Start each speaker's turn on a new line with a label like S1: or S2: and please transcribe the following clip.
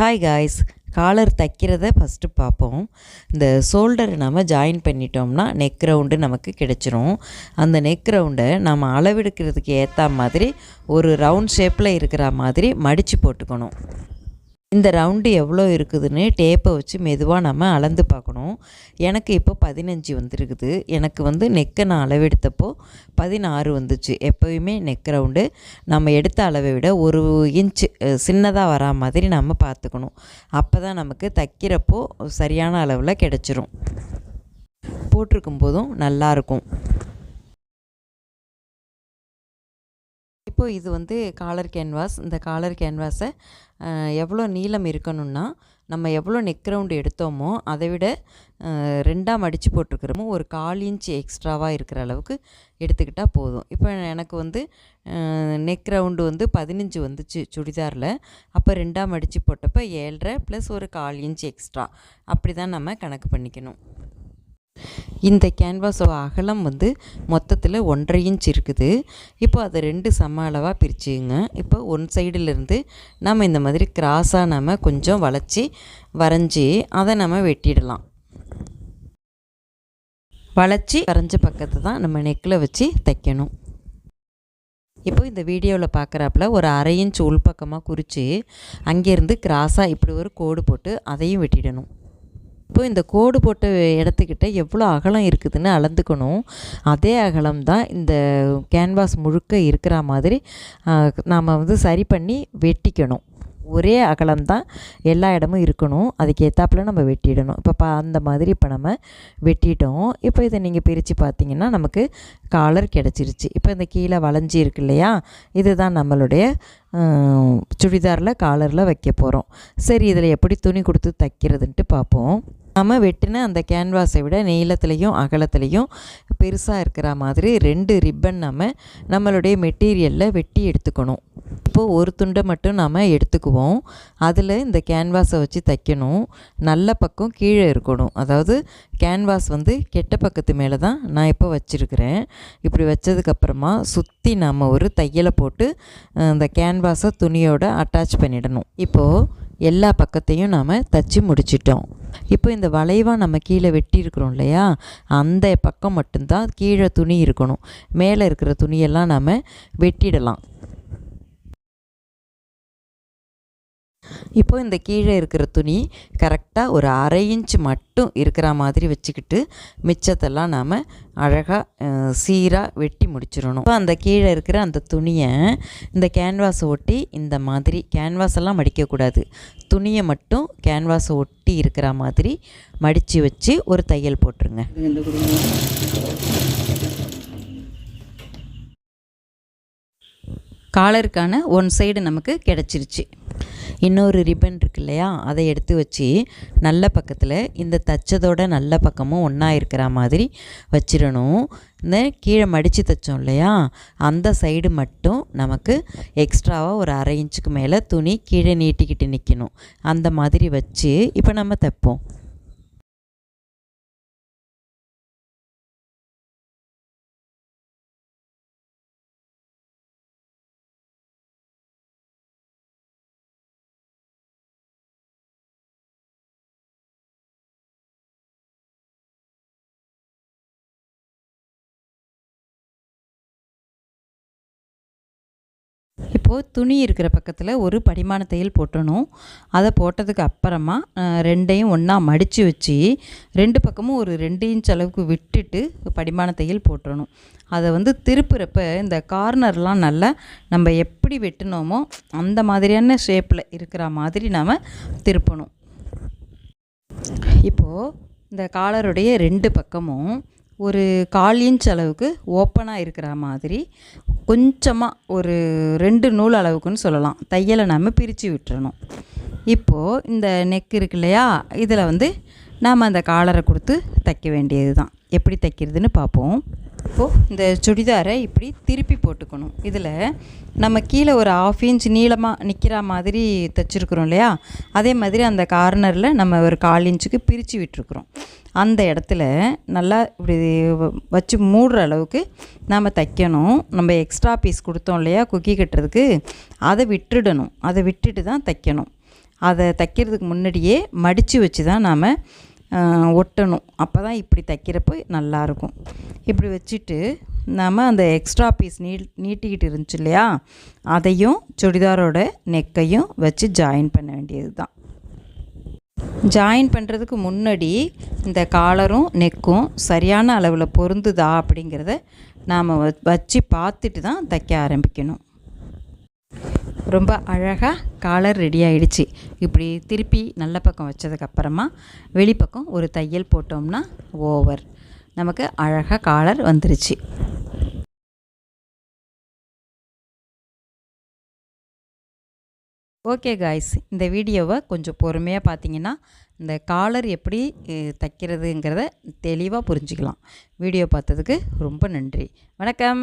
S1: Hi guys collar தைக்கிறத first பார்ப்போம். இந்த ஷோல்டர் நம்ம ஜாயின் பண்ணிட்டோம்னா நெக் ரவுண்டு நமக்கு கிடச்சிரும். அந்த நெக் ரவுண்டை நம்ம அளவெடுக்கிறதுக்கு ஏற்ற மாதிரி ஒரு ரவுண்ட் ஷேப்பில் இருக்கிற மாதிரி மடித்து போட்டுக்கணும். இந்த ரவுண்டு எவ்வளோ இருக்குதுன்னு டேப்பை வச்சு மெதுவாக நம்ம அளந்து பார்க்கணும். எனக்கு இப்போ பதினஞ்சு வந்துருக்குது. எனக்கு வந்து நெக்கை நான் அளவெடுத்தப்போ பதினாறு வந்துச்சு. எப்போயுமே நெக் ரவுண்டு நம்ம எடுத்த அளவை விட ஒரு இன்ச்சு சின்னதாக வரா மாதிரி நம்ம பார்த்துக்கணும். அப்போ தான் நமக்கு தைக்கிறப்போ சரியான அளவில் கிடச்சிரும். போட்டிருக்கும் போதும் நல்லாயிருக்கும் இப்போது இது வந்து காலர் கேன்வாஸ் இந்த காலர் கேன்வாஸை எவ்வளோ நீளம் இருக்கணும்னா நம்ம எவ்வளோ நெக் ரவுண்டு எடுத்தோமோ அதை விட ரெண்டாக மடித்து போட்டிருக்கிறோமோ ஒரு கால் இன்ச் எக்ஸ்ட்ராவாக இருக்கிற அளவுக்கு எடுத்துக்கிட்டால் போதும். இப்போ எனக்கு வந்து நெக் ரவுண்டு வந்து பதினஞ்சு வந்துச்சு சுடிதாரில். அப்போ ரெண்டாக மடித்து போட்டப்போ ஏழரை ப்ளஸ் ஒரு கால் இன்ச் எக்ஸ்ட்ரா அப்படி தான் நம்ம கணக்கு பண்ணிக்கணும். இந்த கேன்வாஸோட அகலம் வந்து மொத்தத்தில் ஒன்றரை இன்ச் இருக்குது. இப்போ அதை ரெண்டு சம அளவாக பிரிச்சுங்க. இப்போ ஒன் சைடிலிருந்து நம்ம இந்த மாதிரி கிராஸாக நம்ம கொஞ்சம் வளைச்சி வரைஞ்சி அதை நம்ம வெட்டிடலாம். வளைச்சி வரைஞ்ச பக்கத்தை தான் நம்ம நெக்கில் வச்சு தைக்கணும். இப்போ இந்த வீடியோவில் பார்க்குறாப்புல ஒரு அரை இன்ச் உள்பக்கமாக குறித்து அங்கேருந்து கிராஸாக இப்படி ஒரு கோடு போட்டு அதையும் வெட்டிடணும். இப்போ இந்த கோடு போட்ட இடத்துக்கிட்ட எவ்வளோ அகலம் இருக்குதுன்னு அளந்துக்கணும். அதே அகலம் தான் இந்த கேன்வாஸ் முழுக்க இருக்கிற மாதிரி நாம் வந்து சரி பண்ணி வெட்டிக்கணும். ஒரே அகலம் தான் எல்லா இடமும் இருக்கணும். அதுக்கு ஏற்றாப்புல நம்ம வெட்டிடணும். இப்போ பா அந்த மாதிரி இப்போ நம்ம வெட்டிட்டோம். இப்போ இதை நீங்கள் பிரித்து பார்த்தீங்கன்னா நமக்கு காலர் கிடச்சிருச்சு. இப்போ இந்த கீழே வளைஞ்சி இருக்கு இல்லையா? இதுதான் நம்மளுடைய சுடிதாரில் காலரில் வைக்க போகிறோம் சரி இதில் எப்படி துணி கொடுத்து தைக்கிறதுன்ட்டு பார்ப்போம். நம்ம வெட்டின அந்த கேன்வாஸை விட நீளத்துலேயும் அகலத்துலேயும் பெருசாக இருக்கிற மாதிரி ரெண்டு ரிப்பன் நம்ம நம்மளுடைய மெட்டீரியலில் வெட்டி எடுத்துக்கணும். இப்போது ஒரு துண்டை மட்டும் நாம் எடுத்துக்குவோம். அதில் இந்த கேன்வாஸை வச்சு தைக்கணும். நல்ல பக்கம் கீழே இருக்கணும். அதாவது கேன்வாஸ் வந்து கெட்ட பக்கத்து மேலே தான் நான் இப்போ வச்சுருக்கிறேன். இப்படி வச்சதுக்கப்புறமா சுற்றி நாம் ஒரு தையலை போட்டு அந்த கேன்வாஸை துணியோடு அட்டாச் பண்ணிடணும். இப்போது எல்லா பக்கத்தையும் நாம் தச்சு முடிச்சிட்டோம். இப்போ இந்த வளைவாக நம்ம கீழே வெட்டியிருக்கிறோம் இல்லையா? அந்த பக்கம் மட்டும்தான் கீழே துணி இருக்கணும். மேலே இருக்கிற துணியெல்லாம் நம்ம வெட்டிடலாம். இப்போது இந்த கீழே இருக்கிற துணி கரெக்டாக ஒரு அரை இன்ச் மட்டும் இருக்கிற மாதிரி வச்சுக்கிட்டு மிச்சத்தெல்லாம் நாம் அழகாக சீராக வெட்டி முடிச்சிடணும். இப்போ அந்த கீழே இருக்கிற அந்த துணியை இந்த கேன்வாஸை ஒட்டி இந்த மாதிரி கேன்வாஸ் எல்லாம் மடிக்கக்கூடாது. துணியை மட்டும் கேன்வாஸை ஒட்டி இருக்கிற மாதிரி மடித்து வச்சு ஒரு தையல் போட்டுருங்க. காலருக்கான ஒன் சைடு நமக்கு கிடச்சிருச்சு. இன்னொரு ரிப்பன் இருக்கு இல்லையா அதை எடுத்து வச்சு நல்ல பக்கத்தில் இந்த தச்சதோட நல்ல பக்கமும் ஒன்றா இருக்கிற மாதிரி வச்சிடணும். இந்த கீழே மடித்து தைச்சோம் இல்லையா அந்த சைடு மட்டும் நமக்கு எக்ஸ்ட்ராவாக ஒரு அரை இன்ச்சுக்கு மேலே துணி கீழே நீட்டிக்கிட்டு நிற்கணும் அந்த மாதிரி வச்சு இப்போ நம்ம தைப்போம். இப்போது துணி இருக்கிற பக்கத்தில் ஒரு படிமான தையல் போட்டணும். அதை போட்டதுக்கு அப்புறமா ரெண்டையும் ஒன்றா மடித்து வச்சு ரெண்டு பக்கமும் ஒரு ரெண்டு இன்ச் அளவுக்கு விட்டுட்டு படிமான தையல் போட்டணும் அதை வந்து திருப்புறப்ப இந்த கார்னர்லாம் நல்லா நம்ம எப்படி வெட்டினோமோ அந்த மாதிரியான ஷேப்பில் இருக்கிற மாதிரி நாம் திருப்பணும். இப்போது இந்த காலருடைய ரெண்டு பக்கமும் ஒரு கால் இன்ச் அளவுக்கு ஓப்பனாக இருக்கிற மாதிரி கொஞ்சமாக ஒரு ரெண்டு நூல் அளவுக்குன்னு சொல்லலாம். தையலை நம்ம பிரித்து விட்டுறணும். இப்போது இந்த நெக் இருக்கு இல்லையா? இதில் வந்து நாம் அந்த காலரை கொடுத்து தைக்க வேண்டியது தான் எப்படி தைக்கிறதுன்னு பார்ப்போம். இப்போது இந்த சுடிதாரை இப்படி திருப்பி போட்டுக்கணும். இதில் நம்ம கீழே ஒரு ஆஃப் இன்ச் நீளமாக நிற்கிற மாதிரி தைச்சிருக்குறோம் இல்லையா? அதே மாதிரி அந்த கார்னரில் நம்ம ஒரு கால் இன்ச்சுக்கு பிரித்து விட்டுருக்குறோம். அந்த இடத்துல நல்லா இப்படி வச்சு மூடுற அளவுக்கு நாம் தைக்கணும். நம்ம எக்ஸ்ட்ரா பீஸ் கொடுத்தோம் இல்லையா குக்கி கட்டுறதுக்கு அதை விட்டுடணும். அதை விட்டுட்டு தான் தைக்கணும்.
S2: அதை தைக்கிறதுக்கு முன்னாடியே மடித்து வச்சு தான் நாம் ஒட்டணும். அப்போ தான் இப்படி தைக்கிறப்போ நல்லாயிருக்கும் இப்படி வச்சுட்டு நாம் அந்த எக்ஸ்ட்ரா பீஸ் நீ நீட்டிக்கிட்டு இருந்துச்சு இல்லையா அதையும் சுடிதாரோட நெக்கையும் வச்சு ஜாயின் பண்ண வேண்டியது தான் ஜாயின் பண்ணுறதுக்கு முன்னாடி இந்த காலரும் நெக்கும் சரியான அளவில் பொருந்துதா அப்படிங்கிறத நாம் வச்சு பார்த்துட்டு தான் தைக்க ஆரம்பிக்கணும். ரொம்ப அழகாக காலர் ரெடி ஆகிடுச்சு இப்படி திருப்பி நல்ல பக்கம் வச்சதுக்கப்புறமா வெளிப்பக்கம் ஒரு தையல் போட்டோம்னா ஓவர் நமக்கு அழகாக காலர் வந்துருச்சு. ஓகே காய்ஸ் இந்த வீடியோவை கொஞ்சம் பொறுமையாக பார்த்தீங்கன்னா இந்த காலர் எப்படி தைக்கிறதுங்கிறத தெளிவாக புரிஞ்சுக்கலாம். வீடியோ பார்த்ததுக்கு ரொம்ப நன்றி. வணக்கம்.